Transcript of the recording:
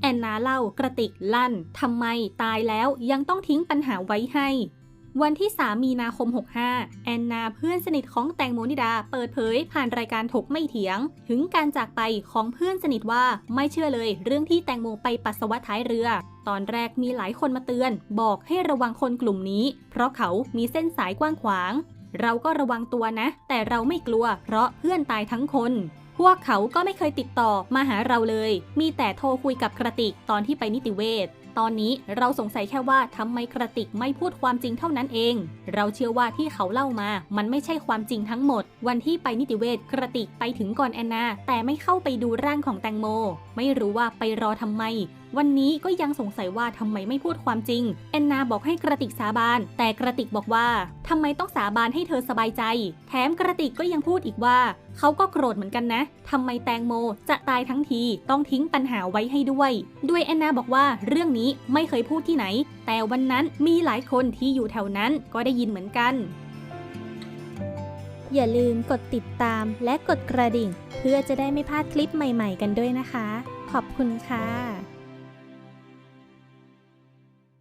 แอนนาเล่ากระติกลั่นทำไมตายแล้วยังต้องทิ้งปัญหาไว้ให้ วันที่ 3 มีนาคม 65 แอนนาเพื่อนสนิทของแตงโมนิดาเปิดเผยผ่านรายการถกไม่เถียง ถึงการจากไปของเพื่อนสนิทว่าไม่เชื่อเลยเรื่องที่แตงโมไปปัสสาวะท้ายเรือ ตอนแรกมีหลายคนมาเตือน บอกให้ระวังคนกลุ่มนี้ เพราะเขามีเส้นสายกว้างขวาง เราก็ระวังตัวนะ แต่เราไม่กลัวเพราะเพื่อนตายทั้งคน พวกเขาก็ไม่เคยติดต่อมาหาเราเลย มีแต่โทรคุยกับกระติกตอนที่ไปนิติเวชตอนนี้เราสงสัยแค่ว่าทำไมกระติกไม่พูดความจริงเท่านั้นเอง เราเชื่อว่าที่เขาเล่ามา มันไม่ใช่ความจริงทั้งหมด วันที่ไปนิติเวชกระติกไปถึงก่อนแอนนา แต่ไม่เข้าไปดูร่างของแตงโม ไม่รู้ว่าไปรอทำไมวันนี้ก็ยังสงสัยว่าทำไมไม่พูดความจริง แอนนาบอกให้กระติกสาบาน แต่กระติกบอกว่าทำไมต้องสาบานให้เธอสบายใจ แถมกระติกก็ยังพูดอีกว่า เขาก็โกรธเหมือนกันนะทำไมแตงโมจะตายทั้งทีต้องทิ้งปัญหาไว้ให้ด้วย ด้วยแอนนาบอกว่าเรื่องนี้ไม่เคยพูดที่ไหน แต่วันนั้นมีหลายคนที่อยู่แถวนั้นก็ได้ยินเหมือนกัน อย่าลืมกดติดตามและกดกระดิ่ง เพื่อจะได้ไม่พลาดคลิปใหม่ ๆ กันด้วยนะคะ ขอบคุณค่ะ